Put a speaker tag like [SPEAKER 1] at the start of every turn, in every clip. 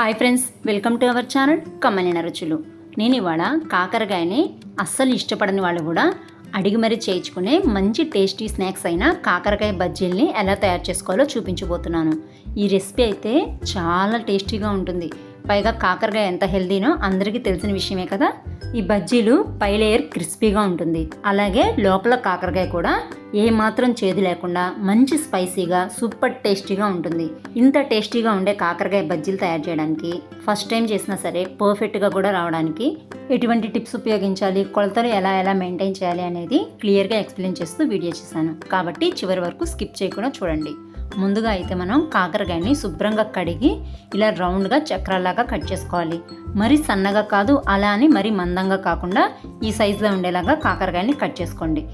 [SPEAKER 1] Hi friends welcome to our channel కమ్మలిన రుచులు. నేను ఇవాళ కాకరకాయని అస్సలు ఇష్టపడని వాళ్ళు కూడా అడిగి మరీ చేయించుకునే మంచి టేస్టీ స్నాక్స్ అయిన కాకరకాయ బజ్జీల్ని ఎలా తయారు చేసుకోవాలో చూపించబోతున్నాను. ఈ రెసిపీ అయితే చాలా టేస్టీగా ఉంటుంది. పైగా కాకరకాయ ఎంత హెల్దీనో అందరికీ తెలిసిన విషయమే కదా. ఈ బజ్జీలు పై లేయర్ క్రిస్పీగా ఉంటుంది. అలాగే లోపల కాకరకాయ కూడా ఏ మాత్రం చేదు లేకుండా మంచి స్పైసీగా సూపర్ టేస్టీగా ఉంటుంది. ఇంత టేస్టీగా ఉండే కాకరకాయ బజ్జీలు తయారు చేయడానికి ఫస్ట్ టైం చేసినా సరే పర్ఫెక్ట్గా కూడా రావడానికి ఎటువంటి టిప్స్ ఉపయోగించాలి కొలతలు ఎలా ఎలా మెయింటైన్ చేయాలి అనేది క్లియర్గా ఎక్స్ప్లెయిన్ చేస్తూ వీడియో చేశాను. కాబట్టి చివరి వరకు స్కిప్ చేయకుండా చూడండి. ముందుగా అయితే మనం కాకరకాయని శుభ్రంగా కడిగి ఇలా రౌండ్గా చక్రాల్లాగా కట్ చేసుకోవాలి. మరి సన్నగా కాదు అలా అని మరీ మందంగా కాకుండా ఈ సైజులో ఉండేలాగా కాకరకాయని కట్ చేసుకోండి.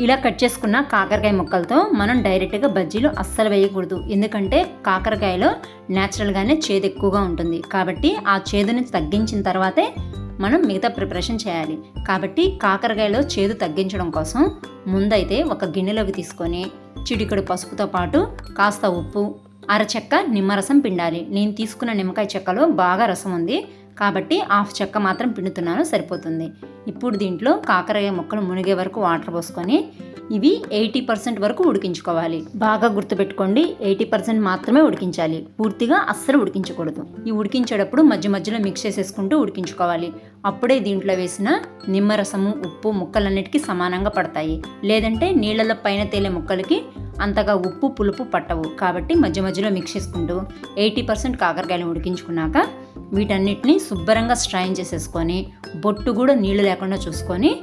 [SPEAKER 1] ఇలా కట్ చేసుకున్న కాకరకాయ ముక్కలతో మనం డైరెక్ట్గా బజ్జీలు అస్సలు వేయకూడదు. ఎందుకంటే కాకరకాయలో న్యాచురల్గానే చేదు ఎక్కువగా ఉంటుంది. కాబట్టి ఆ చేదుని తగ్గించిన తర్వాతే మనం మిగతా ప్రిపరేషన్ చేయాలి. కాబట్టి కాకరకాయలో చేదు తగ్గించడం కోసం ముందైతే ఒక గిన్నెలోకి తీసుకొని చిటికడు పసుపుతో పాటు కాస్త ఉప్పు అరచెక్క నిమ్మరసం పిండాలి. నేను తీసుకున్న నిమ్మకాయ చెక్కలో బాగా రసం ఉంది. కాబట్టి హాఫ్ చెక్క మాత్రం పిండుతున్నాను సరిపోతుంది. ఇప్పుడు దీంట్లో కాకరకాయ ముక్కలు మునిగే వరకు వాటర్ పోసుకొని ఇవి ఎయిటీ పర్సెంట్ వరకు ఉడికించుకోవాలి. బాగా గుర్తుపెట్టుకోండి ఎయిటీ పర్సెంట్ మాత్రమే ఉడికించాలి. పూర్తిగా అస్సలు ఉడికించకూడదు. ఈ ఉడికించేటప్పుడు మధ్య మధ్యలో మిక్స్ చేసేసుకుంటూ ఉడికించుకోవాలి. అప్పుడే దీంట్లో వేసిన నిమ్మరసము ఉప్పు ముక్కలన్నిటికీ సమానంగా పడతాయి. లేదంటే నీళ్ళలో పైన తేలే ముక్కలకి అంతగా ఉప్పు పులుపు పట్టవు. కాబట్టి మధ్య మధ్యలో మిక్స్ చేసుకుంటూ ఎయిటీ పర్సెంట్ కాకరకాయలు ఉడికించుకున్నాక వీటన్నిటిని శుభ్రంగా స్ట్రైన్ చేసేసుకొని బొట్టు కూడా నీళ్ళు లేకుండా చూసుకొని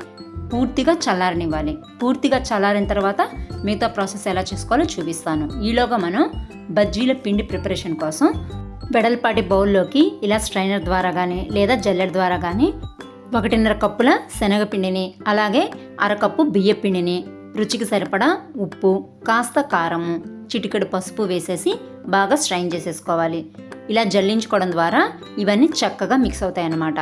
[SPEAKER 1] పూర్తిగా చల్లారనివ్వాలి. పూర్తిగా చల్లారిన తర్వాత మిగతా ప్రాసెస్ ఎలా చేసుకోవాలో చూపిస్తాను. ఈలోగా మనం బజ్జీల పిండి ప్రిపరేషన్ కోసం వెడల్పాటి బౌల్లోకి ఇలా స్ట్రైనర్ ద్వారా కానీ లేదా జల్లెడ ద్వారా కానీ ఒకటిన్నర కప్పుల శనగపిండిని అలాగే అరకప్పు బియ్య పిండిని రుచికి సరిపడా ఉప్పు కాస్త కారము చిటికెడు పసుపు వేసేసి బాగా స్ట్రైన్ చేసేసుకోవాలి. ఇలా జల్లించుకోవడం ద్వారా ఇవన్నీ చక్కగా మిక్స్ అవుతాయి అన్నమాట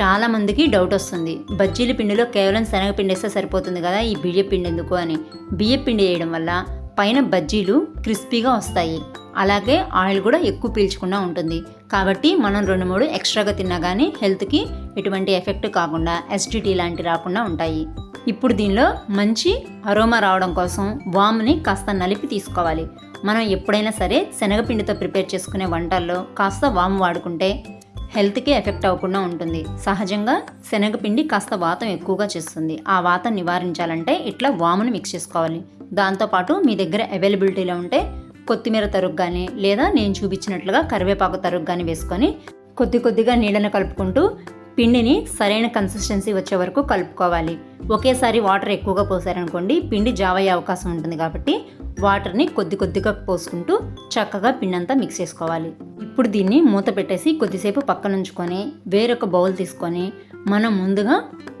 [SPEAKER 1] చాలామందికి డౌట్ వస్తుంది. బజ్జీల పిండిలో కేవలం శనగపిండి వేస్తే సరిపోతుంది కదా ఈ బియ్య పిండి ఎందుకు అని. బియ్య పిండి వేయడం వల్ల పైన బజ్జీలు క్రిస్పీగా వస్తాయి. అలాగే ఆయిల్ కూడా ఎక్కువ పీల్చకుండా ఉంటుంది. కాబట్టి మనం రెండు మూడు ఎక్స్ట్రాగా తిన్నా కానీ హెల్త్కి ఎటువంటి ఎఫెక్ట్ కాకుండా ఎస్టిటీ లాంటి రాకుండా ఉంటాయి. ఇప్పుడు దీనిలో మంచి అరోమా రావడం కోసం వామ్ని కాస్త నలిపి తీసుకోవాలి. మనం ఎప్పుడైనా సరే శనగపిండితో ప్రిపేర్ చేసుకునే వంటల్లో కాస్త వాము వాడుకుంటే హెల్త్కి ఎఫెక్ట్ అవ్వకుండా ఉంటుంది. సహజంగా శనగపిండి కాస్త వాతం ఎక్కువగా చేస్తుంది. ఆ వాతం నివారించాలంటే ఇట్లా వామును మిక్స్ చేసుకోవాలి. దాంతోపాటు మీ దగ్గర అవైలబిలిటీలో ఉంటే కొత్తిమీర తరుగు కానీ లేదా నేను చూపించినట్లుగా కరివేపాకు తరుగు కానీ వేసుకొని కొద్ది కొద్దిగా నీళ్ళను కలుపుకుంటూ పిండిని సరైన కన్సిస్టెన్సీ వచ్చే వరకు కలుపుకోవాలి. ఒకేసారి వాటర్ ఎక్కువగా పోసారనుకోండి పిండి జావ అయ్యే అవకాశం ఉంటుంది కాబట్టి వాటర్ని కొద్ది కొద్దిగా పోసుకుంటూ చక్కగా పిండి అంతా మిక్స్ చేసుకోవాలి. ఇప్పుడు దీన్ని మూత పెట్టేసి కొద్దిసేపు పక్కనుంచుకొని వేరొక బౌల్ తీసుకొని మనం ముందుగా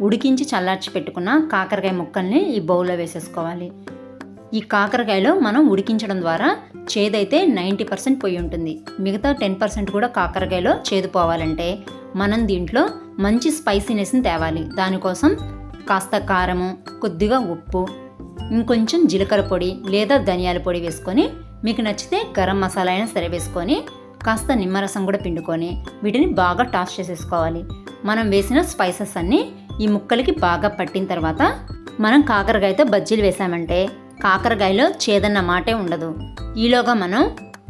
[SPEAKER 1] ఉడికించి చల్లార్చి పెట్టుకున్న కాకరకాయ ముక్కల్ని ఈ బౌల్లో వేసేసుకోవాలి. ఈ కాకరకాయలో మనం ఉడికించడం ద్వారా చేదైతే నైంటీ పర్సెంట్ పోయి ఉంటుంది. మిగతా టెన్ పర్సెంట్ కూడా కాకరకాయలో చేదు పోవాలంటే మనం దీంట్లో మంచి స్పైసీనెస్ని తేవాలి. దానికోసం కాస్త కారము కొద్దిగా ఉప్పు ఇంకొంచెం జీలకర్ర పొడి లేదా ధనియాల పొడి వేసుకొని మీకు నచ్చితే గరం మసాలా అయినా సరే వేసుకొని కాస్త నిమ్మరసం కూడా పిండుకొని వీటిని బాగా టాస్ చేసేసుకోవాలి. మనం వేసిన స్పైసెస్ అన్నీ ఈ ముక్కలకి బాగా పట్టిన తర్వాత మనం కాకరకాయతో బజ్జీలు వేసామంటే కాకరకాయలో చేదన్న మాటే ఉండదు. ఈలోగా మనం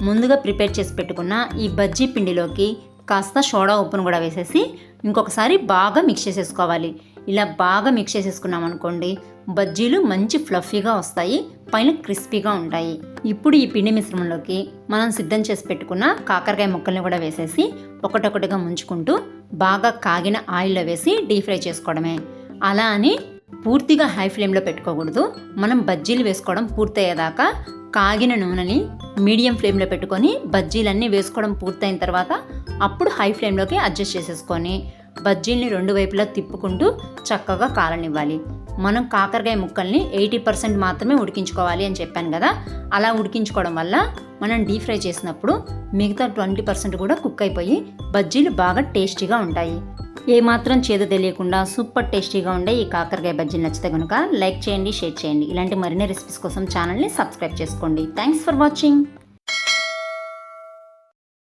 [SPEAKER 1] ముందుగా ప్రిపేర్ చేసి పెట్టుకున్న ఈ బజ్జీ పిండిలోకి కాస్త సోడా ఉప్పును కూడా వేసేసి ఇంకొకసారి బాగా మిక్స్ చేసేసుకోవాలి. ఇలా బాగా మిక్స్ చేసేసుకున్నాం అనుకోండి బజ్జీలు మంచి ఫ్లఫీగా వస్తాయి పైన క్రిస్పీగా ఉంటాయి. ఇప్పుడు ఈ పిండి మిశ్రమంలోకి మనం సిద్ధం చేసి పెట్టుకున్న కాకరకాయ ముక్కల్ని కూడా వేసేసి ఒకటొకటిగా ముంచుకుంటూ బాగా కాగిన ఆయిల్లో వేసి డీప్ ఫ్రై చేసుకోవడమే. అలా అని పూర్తిగా హై ఫ్లేమ్లో పెట్టుకోకూడదు. మనం బజ్జీలు వేసుకోవడం పూర్తయ్యేదాకా కాగిన నూనెని మీడియం ఫ్లేమ్లో పెట్టుకొని బజ్జీలన్నీ వేసుకోవడం పూర్తయిన తర్వాత అప్పుడు హై ఫ్లేమ్లోకి అడ్జస్ట్ చేసేసుకొని బజ్జీల్ని రెండు వైపులా తిప్పుకుంటూ చక్కగా కాలనివ్వాలి. మనం కాకరకాయ ముక్కల్ని ఎయిటీ పర్సెంట్ మాత్రమే ఉడికించుకోవాలి అని చెప్పాను కదా అలా ఉడికించుకోవడం వల్ల మనం డీప్ ఫ్రై చేసినప్పుడు మిగతా ట్వంటీ పర్సెంట్ కూడా కుక్ అయిపోయి బజ్జీలు బాగా టేస్టీగా ఉంటాయి. ఏమాత్రం చేదు తెలియకుండా సూపర్ టేస్టీగా ఉండే ఈ కాకరకాయ బజ్జీలు నచ్చితే కనుక లైక్ చేయండి షేర్ చేయండి. ఇలాంటి మరిన్ని రెసిపీస్ కోసం ఛానల్ని సబ్స్క్రైబ్ చేసుకోండి. Thanks for watching.